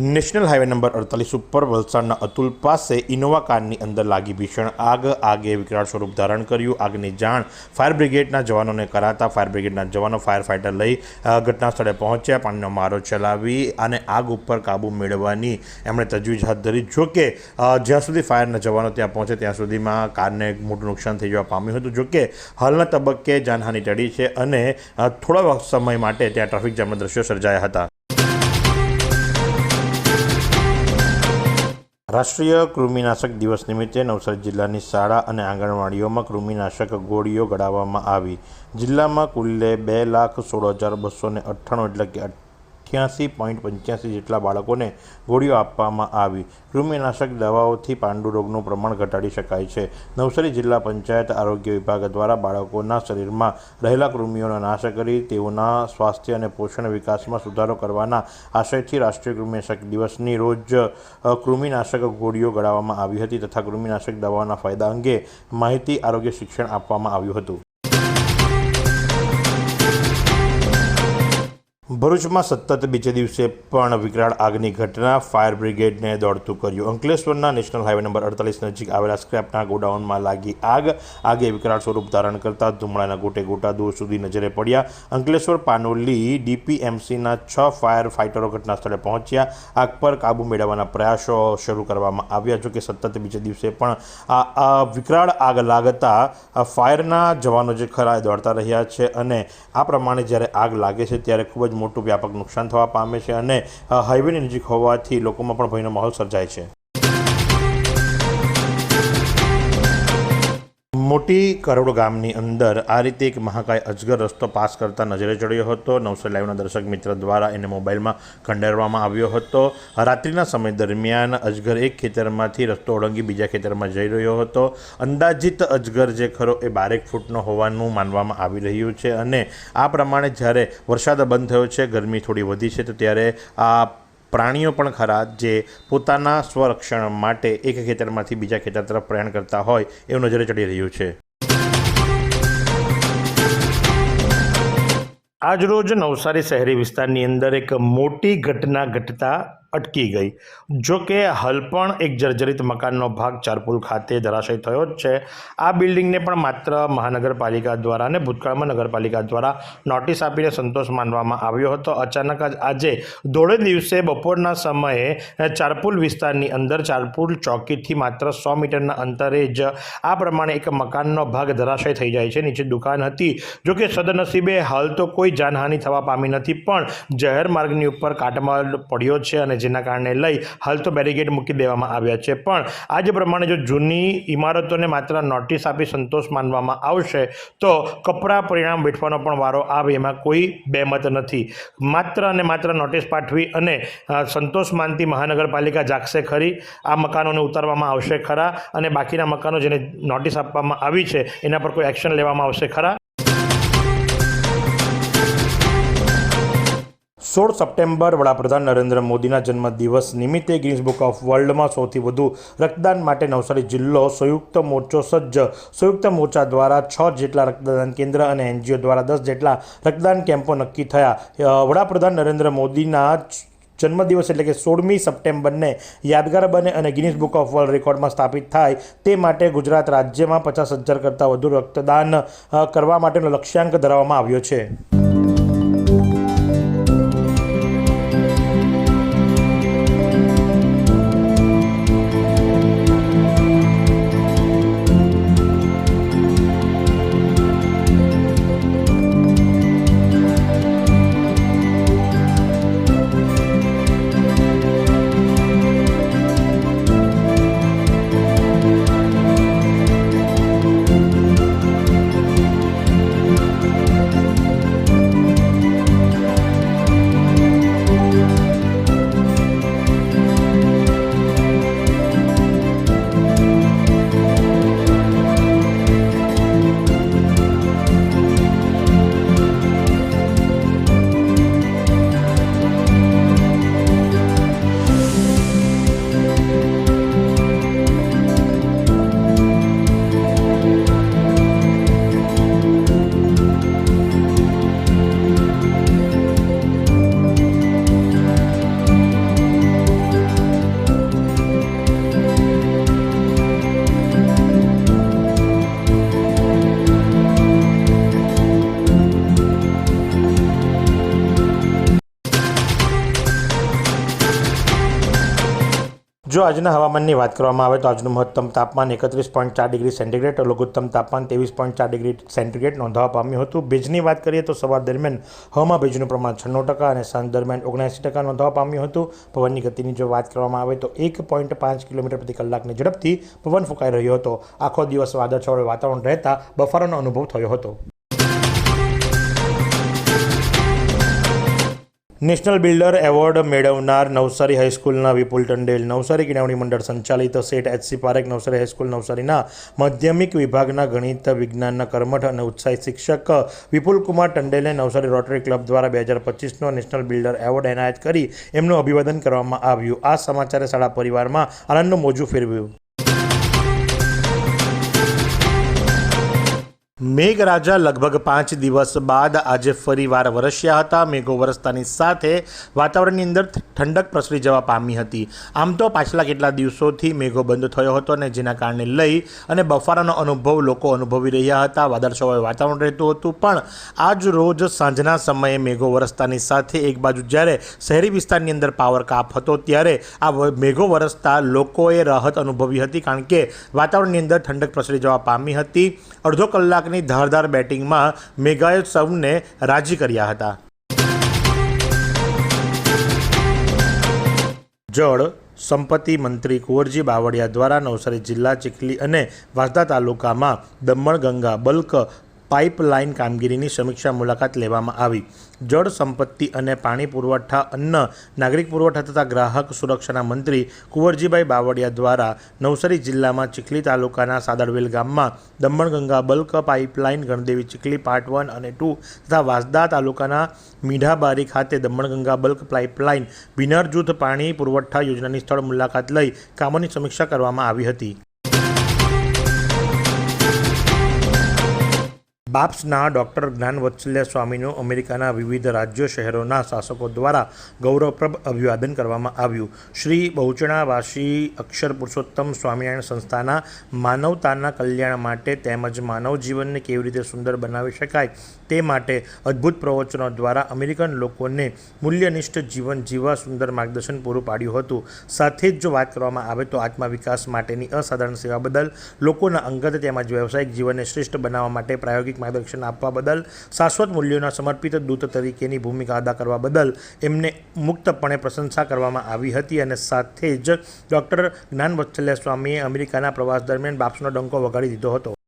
National highway number અડતાલીસ ઉપર વલસાડના અતુલ પાસે ઇનોવા કારની અંદર લાગી ભીષણ આગ. આગે વિકરાળ સ્વરૂપ ધારણ કર્યું. આગની જાણ ફાયર બ્રિગેડના જવાનોને કરાતા ફાયર બ્રિગેડના જવાનો ફાયર ફાઇટર લઈ ઘટના સ્થળે પહોંચ્યા, પાણીનો મારો ચલાવી અને આગ ઉપર કાબૂ મેળવવાની એમણે તજવીજ હાથ ધરી. જોકે જ્યાં સુધી ફાયરના જવાનો ત્યાં પહોંચે, ત્યાં સુધીમાં કારને મોટું નુકસાન થઈ જવા પામ્યું હતું. જોકે હાલના તબક્કે જાનહાનિ ટળી છે અને થોડા સમય માટે ત્યાં ટ્રાફિક જામના દ્રશ્યો સર્જાયા હતા. રાષ્ટ્રીય કૃમિનાશક દિવસ નિમિત્તે નવસારી જિલ્લાની શાળા અને આંગણવાડીઓમાં કૃમિનાશક ગોળીઓ ગળાવવામાં આવી. જિલ્લામાં કુલ્લે બે લાખ સોળ હજાર બસો ને અઠ્ઠાણું એટલે કે અઠ્યાસી પોઈન્ટ પંચ્યાસી જેટલા બાળકોને ગોળીઓ આપવામાં આવી. કૃમિનાશક દવાઓથી પાંડુ રોગનું પ્રમાણ ઘટાડી શકાય છે. નવસારી જિલ્લા પંચાયત આરોગ્ય વિભાગ દ્વારા બાળકોના શરીરમાં રહેલા કૃમિઓનો નાશ કરી તેઓના સ્વાસ્થ્ય અને પોષણ વિકાસમાં સુધારો કરવાના આશયથી રાષ્ટ્રીય કૃમિનાશક દિવસની રોજ કૃમિનાશક ગોળીઓ ગળાવવામાં આવી હતી તથા કૃમિનાશક દવાઓના ફાયદા અંગે માહિતી આરોગ્ય શિક્ષણ આપવામાં આવ્યું હતું. ભરૂચમાં સતત બીજે દિવસે પણ વિકરાળ આગની ઘટના. ફાયર બ્રિગેડને દોડતું કર્યું. અંકલેશ્વરના નેશનલ હાઈવે નંબર અડતાલીસ નજીક આવેલા સ્ક્રેપના ગોડાઉનમાં લાગી આગ. આગે વિકરાળ સ્વરૂપ ધારણ કરતા ધુમાડાના ગોટે ગોટા દૂર સુધી નજરે પડ્યા. અંકલેશ્વર પાનોલી ડીપીએમસીના છ ફાયર ફાઇટરો ઘટના સ્થળે પહોંચ્યા. આગ પર કાબૂ મેળવવાના પ્રયાસો શરૂ કરવામાં આવ્યા. જોકે સતત બીજે દિવસે પણ આ વિકરાળ આગ લાગતા ફાયરના જવાનો જે ખરા દોડતા રહ્યા છે અને આ પ્રમાણે જ્યારે આગ લાગે છે ત્યારે ખૂબ જ મોટું વ્યાપક નુકસાન થવા પામે છે અને હાઈવેની નજીક હોવાથી લોકોમાં પણ ભયનો માહોલ સર્જાય છે. મોટી કરોડ ગામની અંદર આ રીતે એક મહાકાય અજગર રસ્તો પાસ કરતા નજરે ચડ્યો હતો. નવસો લાઈવના દર્શક મિત્ર દ્વારા એને મોબાઈલમાં ખંડેરવામાં આવ્યો હતો. રાત્રિના સમય દરમિયાન અજગર એક ખેતરમાંથી રસ્તો ઓળંગી બીજા ખેતરમાં જઈ રહ્યો હતો. અંદાજિત અજગર જે ખરો એ બારેક ફૂટનો હોવાનું માનવામાં આવી રહ્યું છે અને આ પ્રમાણે જ્યારે વરસાદ બંધ થયો છે, ગરમી થોડી વધી છે, તો ત્યારે આ પ્રાણીઓ પણ ખરા જે પોતાના સ્વરક્ષણ માટે એક ખેતરમાંથી બીજા ખેતર તરફ પ્રયાણ કરતા હોય એવું નજરે ચડી રહ્યું છે. આજરોજ નવસારી શહેરી વિસ્તારની અંદર એક મોટી ઘટના ઘટતા અટકી ગઈ. જો કે, હાલ પણ એક જર્જરિત મકાનનો ભાગ ચારપુલ ખાતે ધરાશય થયો જ છે. આ બિલ્ડિંગને પણ માત્ર મહાનગરપાલિકા દ્વારા અને ભૂતકાળમાં નગરપાલિકા દ્વારા નોટિસ આપીને સંતોષ માનવામાં આવ્યો હતો. અચાનક જ આજે ધોળે દિવસે બપોરના સમયે ચારપુલ વિસ્તારની અંદર ચારપુલ ચોકીથી માત્ર સો મીટરના અંતરે જ આ પ્રમાણે એક મકાનનો ભાગ ધરાશય થઈ જાય છે. નીચે દુકાન હતી. જો કે, સદનસીબે હાલ તો કોઈ જાનહાનિ થવા પામી નથી, પણ જાહેર માર્ગની ઉપર કાટમાળ પડ્યો છે અને જેના કારણે લઈ હાલ તો બેરિકેડ મૂકી દેવામાં આવ્યા છે. પણ આ જ પ્રમાણે જો જૂની ઇમારતોને માત્ર નોટિસ આપી સંતોષ માનવામાં આવશે, તો કપરા પરિણામ વેઠવાનો પણ વારો આવે એમાં કોઈ બેમત નથી. માત્ર અને માત્ર નોટિસ પાઠવી અને સંતોષ માનતી મહાનગરપાલિકા જાગશે ખરી. આ મકાનોને ઉતારવામાં આવશે ખરા અને બાકીના મકાનો જેને નોટિસ આપવામાં આવી છે, એના પર કોઈ એક્શન લેવામાં આવશે ખરા? સોળ સપ્ટેમ્બર વડાપ્રધાન નરેન્દ્ર મોદીના જન્મદિવસ નિમિત્તે ગિનિસ બુક ઓફ વર્લ્ડમાં સૌથી વધુ રક્તદાન માટે નવસારી જિલ્લો સંયુક્ત મોરચો સજ્જ. સંયુક્ત મોરચા દ્વારા છ જેટલા રક્તદાન કેન્દ્ર અને એનજીઓ દ્વારા દસ જેટલા રક્તદાન કેમ્પો નક્કી થયા. વડાપ્રધાન નરેન્દ્ર મોદીના જન્મદિવસ એટલે કે સોળમી સપ્ટેમ્બરને યાદગાર બને અને ગિનિસ બુક ઓફ વર્લ્ડ રેકોર્ડમાં સ્થાપિત થાય. તે માટે ગુજરાત રાજ્યમાં પચાસ હજાર કરતાં વધુ રક્તદાન કરવા માટેનો લક્ષ્યાંક ધરાવવામાં આવ્યો છે. જો આજના હવામાનની વાત કરવામાં આવે તો આજનું મહત્તમ તાપમાન એકત્રીસ પોઈન્ટ ચાર ડિગ્રી સેન્ટીગ્રેડ, લઘુત્તમ તાપમાન ત્રેવીસ પોઈન્ટ ચાર ડિગ્રી સેન્ટીગ્રેડ નોંધવા પામ્યું હતું. ભેજની વાત કરીએ તો સવાર દરમિયાન હવામાં ભેજનું પ્રમાણ છન્નું ટકા અને સાંજ દરમિયાન ઓગણસી ટકા નોંધવા પામ્યું હતું. પવનની ગતિની જો વાત કરવામાં આવે તો એક પોઈન્ટ પાંચ કિલોમીટર પ્રતિ કલાકની ઝડપથી પવન ફૂંકાઈ રહ્યો હતો. આખો દિવસ વાદળછાયું વાતાવરણ રહેતા બફારાનો અનુભવ થયો હતો. નેશનલ બિલ્ડર એવોર્ડ મેળવનાર નવસારી હાઈસ્કૂલના વિપુલ ટંડેલ નવસારી કેળવણી મંડળ સંચાલિત Seth HC Parekh Navsari high school નવસારીના માધ્યમિક વિભાગના ગણિત વિજ્ઞાનના કર્મઠ અને ઉત્સાહી શિક્ષક વિપુલ કુમાર ટંડેલને નવસારી રોટરી ક્લબ દ્વારા બે હજાર પચીસનો નેશનલ બિલ્ડર એવોર્ડ એનાયત કરી એમનું અભિવાદન કરવામાં આવ્યું. આ સમાચારે શાળા પરિવારમાં આનંદનું મોજું ફેરવ્યું. મેઘરાજા લગભગ પાંચ દિવસ બાદ આજે ફરીવાર વરસ્યા હતા. મેઘો વરસતાની સાથે વાતાવરણની અંદર ઠંડક પ્રસરી જવા પામી હતી. આમ તો પાછલા કેટલા દિવસોથી મેઘો બંધ થયો હતો અને જેના કારણે લઈ અને બફારાનો અનુભવ લોકો અનુભવી રહ્યા હતા. વાદળછવાયું વાતાવરણ રહેતું હતું, પણ આજ રોજ સાંજના સમયે મેઘો વરસતાની સાથે એક બાજુ જ્યારે શહેરી વિસ્તારની અંદર પાવર કાપ હતો, ત્યારે આ મેઘો વરસતા લોકોએ રાહત અનુભવી હતી, કારણ કે વાતાવરણની અંદર ઠંડક પ્રસરી જવા પામી હતી. અડધો કલાકની ધારદાર બેટિંગમાં મેઘાએ સૌને રાજી કર્યા હતા. જળ સંપત્તિ મંત્રી કુંવરજી બાવળિયા દ્વારા નવસારી જિલ્લા ચીખલી અને વાંસદા તાલુકામાં દમણગંગા બલ્ક પાઇપલાઇન કામગીરીની સમીક્ષા મુલાકાત લેવામાં આવી. જળ સંપત્તિ અને પાણી પુરવઠા અન્ન, નાગરિક પુરવઠા તથા ગ્રાહક સુરક્ષાના મંત્રી કુંવરજીભાઈ બાવળિયા દ્વારા નવસારી જિલ્લામાં ચીખલી તાલુકાના સાદરવેલ ગામમાં Damanganga bulk pipeline Gandevi Chikhli part one અને ટુ તથા વાંસદા તાલુકાના મીઠાબારી ખાતે દમણગંગા બલ્ક પાઇપલાઇન બિનાર જૂથ પાણી પુરવઠા યોજનાની સ્થળ મુલાકાત લઈ કામોની સમીક્ષા કરવામાં આવી હતી. બાપ્સના ડૉક્ટર જ્ઞાનવત્સલ્ય સ્વામીનું અમેરિકાના વિવિધ રાજ્યો શહેરોના શાસકો દ્વારા ગૌરવપ્રભ અભિવાદન કરવામાં આવ્યું. શ્રી બહુચણાવાસી અક્ષર પુરુષોત્તમ સ્વામિનારાયણ સંસ્થાના માનવતાના કલ્યાણ માટે તેમજ માનવ જીવનને કેવી રીતે સુંદર બનાવી શકાય તે માટે અદ્ભુત પ્રવચનો દ્વારા અમેરિકન લોકોને મૂલ્યનિષ્ઠ જીવન જીવવા સુંદર માર્ગદર્શન પૂરું પાડ્યું હતું. સાથે જ જો વાત કરવામાં આવે તો આત્મા વિકાસ માટેની અસાધારણ સેવા બદલ લોકોના અંગત તેમજ વ્યવસાયિક જીવનને શ્રેષ્ઠ બનાવવા માટે પ્રાયોગિક માર્ગદર્શન આપવા બદલ, શાશ્વત મૂલ્યોના સમર્પિત દૂત તરીકેની ભૂમિકા અદા કરવા બદલ એમને મુક્તપણે પ્રશંસા કરવામાં આવી હતી અને સાથે જ ડૉક્ટર જ્ઞાનવત્સલ્ય સ્વામીએ અમેરિકાના પ્રવાસ દરમિયાન બાપ્સનો ડંકો વગાડી દીધો હતો.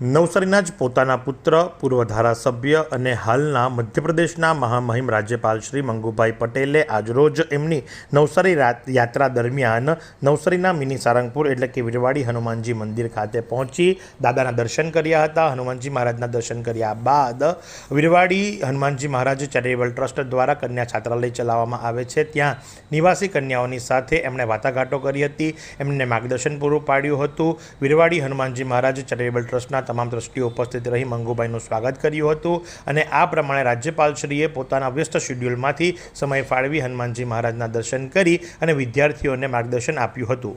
નવસારીના જ પોતાના પુત્ર, પૂર્વ ધારાસભ્ય અને હાલના મધ્યપ્રદેશના મહામહિમ રાજ્યપાલ શ્રી મંગુભાઈ પટેલે આજરોજ એમની નવસારી યાત્રા દરમિયાન નવસારીના મિની સારંગપુર એટલે કે વિરવાડી હનુમાનજી મંદિર ખાતે પહોંચી દાદાના દર્શન કર્યા હતા. હનુમાનજી મહારાજના દર્શન કર્યા બાદ વિરવાડી હનુમાનજી મહારાજ ચેરિટેબલ ટ્રસ્ટ દ્વારા કન્યા છાત્રાલય ચલાવવામાં આવે છે. ત્યાં નિવાસી કન્યાઓની સાથે એમણે વાટાઘાટો કરી હતી. એમને માર્ગદર્શન પૂરું પાડ્યું હતું. વિરવાડી હનુમાનજી મહારાજ ચેરિટેબલ ટ્રસ્ટના તમામ દ્રષ્ટિઓ ઉપસ્થિત રહી મંગુભાઈનું સ્વાગત કર્યું હતું અને આ પ્રમાણે રાજ્યપાલશ્રીએ પોતાના વ્યસ્ત શેડ્યુલમાંથી સમય ફાળવી હનુમાનજી મહારાજના દર્શન કરી અને વિદ્યાર્થીઓને માર્ગદર્શન આપ્યું હતું.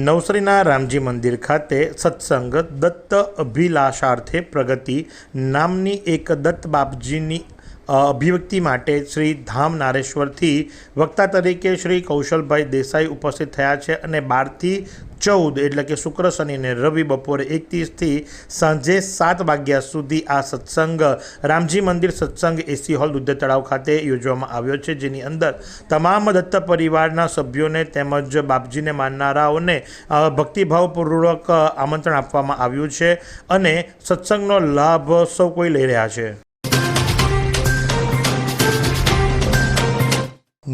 નવસારીના રામજી મંદિર ખાતે સત્સંગ દત્ત અભિલાષાર્થે પ્રગતિ નામની એક દત્ત બાપજીની અભિવ્યક્તિ માટે શ્રી ધામ નારેશ્વરથી વક્તા તરીકે શ્રી કૌશલભાઈ દેસાઈ ઉપસ્થિત થયા છે અને બારથી ચૌદ એટલે કે શુક્ર શનિ અને રવિ બપોરે એકત્રીસથી સાંજે સાત વાગ્યા સુધી આ સત્સંગ રામજી મંદિર સત્સંગ એસી હોલ દુધે તળાવ ખાતે યોજવામાં આવ્યો છે, જેની અંદર તમામ દત્ત પરિવારના સભ્યોને તેમજ બાપજીને માનનારાઓને ભક્તિભાવપૂર્વક આમંત્રણ આપવામાં આવ્યું છે અને સત્સંગનો લાભ સૌ કોઈ લઈ રહ્યા છે.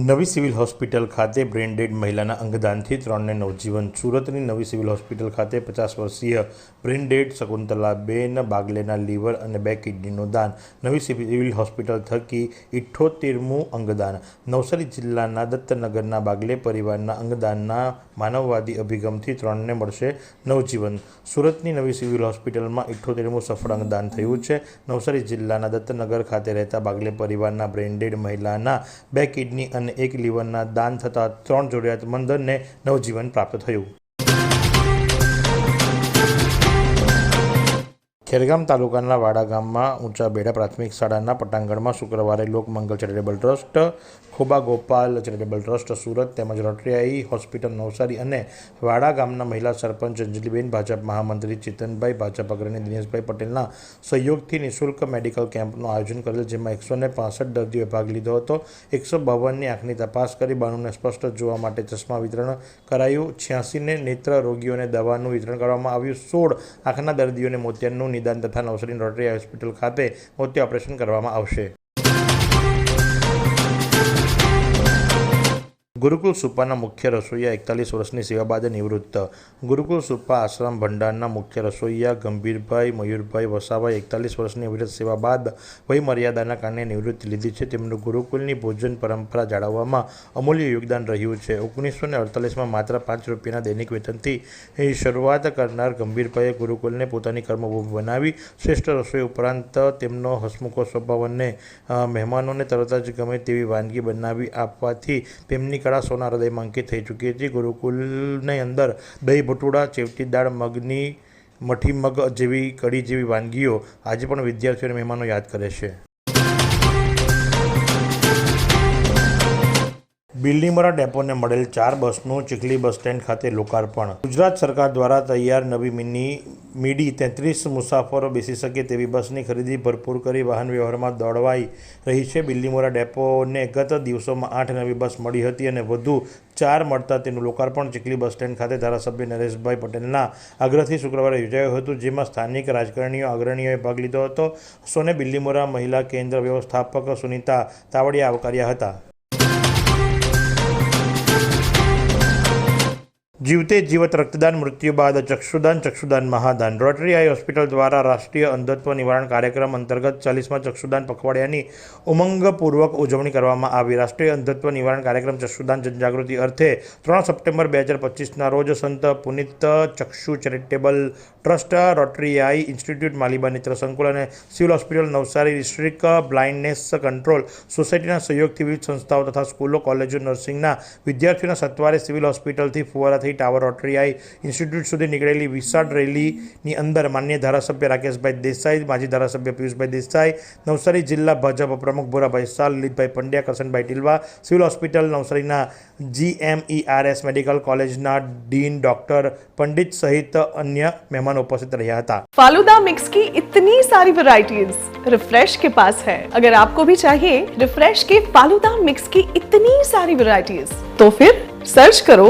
નવી સિવિલ હોસ્પિટલ ખાતે બ્રેન્ડેડ મહિલાના અંગદાનથી ત્રણને નવજીવન સુરતની નવી સિવિલ હોસ્પિટલ ખાતે પચાસ વર્ષીય બ્રેન્ડેડ શકુંતલાબેન બાગલેના લીવર અને બે કિડનીનું દાન. નવી સિવિલ હોસ્પિટલ થકી ઇઠ્ઠોતેરમું અંગદાન. નવસારી જિલ્લાના દત્તનગરના બાગલે પરિવારના અંગદાનના માનવવાદી અભિગમથી ત્રણને મળશે નવજીવન. સુરતની નવી સિવિલ હોસ્પિટલમાં ઇઠ્ઠોતેરમું સફળ અંગદાન થયું છે. નવસારી જિલ્લાના દત્તનગર ખાતે રહેતા બાગલે પરિવારના બ્રેન્ડેડ મહિલાના બે કિડની અને એક લીવરના દાન થતાં ત્રણ જરૂરિયાતમંદને નવજીવન પ્રાપ્ત થયું. ખેરગામ તાલુકાના વાડા ગામમાં ઊંચા બેડા પ્રાથમિક શાળાના પટાંગણમાં શુક્રવારે Lokmangal charitable trust, Khoba Gopal charitable trust, Surat તેમજ રોટરીયાઈ હોસ્પિટલ નવસારી અને વાડા ગામના મહિલા સરપંચ અંજલિબેન, ભાજપ મહામંત્રી ચેતનભાઈ, ભાજપ અગ્રણી દિનેશભાઈ પટેલના સહયોગથી નિઃશુલ્ક મેડિકલ કેમ્પનું આયોજન કરેલ, જેમાં એકસો ને પાસઠ દર્દીઓએ ભાગ લીધો હતો. એકસો બાવનની આંખની તપાસ કરી બાણુંને સ્પષ્ટ જોવા માટે ચશ્મા વિતરણ કરાયું. છ્યાસીને નેત્ર રોગીઓને દવાનું વિતરણ કરવામાં આવ્યું. સોળ આંખના દર્દીઓને મોતિયાનું નિદાન તથા નવસારી રોટરી હોસ્પિટલ ખાતે મોતિયા ઓપરેશન કરવામાં આવશે. ગુરુકુલ સુપાના મુખ્ય રસોઈયા એકતાલીસ વર્ષની સેવા બાદ નિવૃત્ત. ગુરુકુલ સુપા આશ્રમ ભંડારના મુખ્ય રસોઈયા ગંભીરભાઈ, મયુરભાઈ વસાભાઈ એકતાલીસ વર્ષની અવિરત સેવા બાદ વયમર્યાદાના કારણે નિવૃત્તિ લીધી છે. તેમનું ગુરુકુલની ભોજન પરંપરા જાળવવામાં અમૂલ્ય યોગદાન રહ્યું છે. ઓગણીસો ને અડતાલીસમાં માત્ર પાંચ રૂપિયાના દૈનિક વેતનથી શરૂઆત કરનાર ગંભીરભાઈએ ગુરુકુલને પોતાની કર્મભૂમિ બનાવી શ્રેષ્ઠ રસોઈ ઉપરાંત તેમનો હસમુખો સ્વભાવ અને મહેમાનોને તરત જ ગમે તેવી વાનગી બનાવી આપવાથી તેમની કળા સોના હૃદયમાં અંકિત થઈ ચૂકી હતી. ગુરુકુલની અંદર દહીં ભટુડા, ચેવટી દાળ, મગની, મઠી મગ જેવી કઢી જેવી વાનગીઓ આજે પણ વિદ્યાર્થીઓ અને મહેમાનો યાદ કરે છે. બિલ્ડીમોરા ડેપોને મળેલ ચાર બસનું ચીખલી બસ સ્ટેન્ડ ખાતે લોકાર્પણ. ગુજરાત સરકાર દ્વારા તૈયાર નવી મિની, મીડી તેત્રીસ મુસાફરો બેસી શકે તેવી બસની ખરીદી ભરપૂર કરી વાહન વ્યવહારમાં દોડવાઈ રહી છે. બિલ્ડીમોરા ડેપોને ગત દિવસોમાં આઠ નવી બસ મળી હતી અને વધુ ચાર મળતા તેનું લોકાર્પણ ચીખલી બસ સ્ટેન્ડ ખાતે ધારાસભ્ય નરેશભાઈ પટેલના આગ્રહથી શુક્રવારે યોજાયું હતું, જેમાં સ્થાનિક રાજકારણીઓ અગ્રણીઓએ ભાગ લીધો હતો. સોને બિલ્ડીમોરા મહિલા કેન્દ્ર વ્યવસ્થાપક સુનિતા તાવડિયા આવકાર્યા હતા. જીવતે જીવત રક્તદાન, મૃત્યુ બાદ ચક્ષુદાન ચક્ષુદાન મહાદાન. રોટરી આઈ હોસ્પિટલ દ્વારા રાષ્ટ્રીય અંધત્વ નિવારણ કાર્યક્રમ અંતર્ગત ચાલીસમાં ચક્ષુદાન પખવાડિયાની ઉમંગપૂર્વક ઉજવણી કરવામાં આવી. રાષ્ટ્રીય અંધત્વ નિવારણ કાર્યક્રમ ચક્ષુદાન જનજાગૃતિ અર્થે ત્રણ સપ્ટેમ્બર બે હજાર પચીસના રોજ Sant Punit Chakshu charitable trust, Rotary eye institute, Maliba નેત્ર સંકુલ અને civil hospital, Navsari district blindness control સોસાયટીના સહયોગથી વિવિધ સંસ્થાઓ તથા સ્કૂલો, કોલેજો, નર્સિંગના વિદ્યાર્થીઓના સત્વારે સિવિલ હોસ્પિટલથી ફુવારા થઈ ટાવર રોટરી આઈ ઇન્સ્ટિટ્યૂટ સુધી નીકળેલી વિશાળ રેલીની અંદર માન્ય ધારાસભ્ય રાકેશભાઈ દેસાઈ માજી ધારાસભ્ય પિયુષભાઈ દેસાઈ નવસારી જિલ્લા ભાજપ પ્રમુખ ભોરાભાઈ શાહ લલિતભાઈ પંડ્યા કરશનભાઈ ટિલવા સિવિલ હોસ્પિટલ નવસારીના જીએમઈઆરએસ મેડિકલ કોલેજના ડીન ડૉક્ટર પંડિત સહિત અન્ય મહેમાનો ઉપસ્થિત રહ્યા હતા फालूदा मिक्स की इतनी सारी वैरायटीज रिफ्रेश के पास है अगर आपको भी चाहिए रिफ्रेश के फालूदा मिक्स की इतनी सारी वैरायटीज तो फिर सर्च करो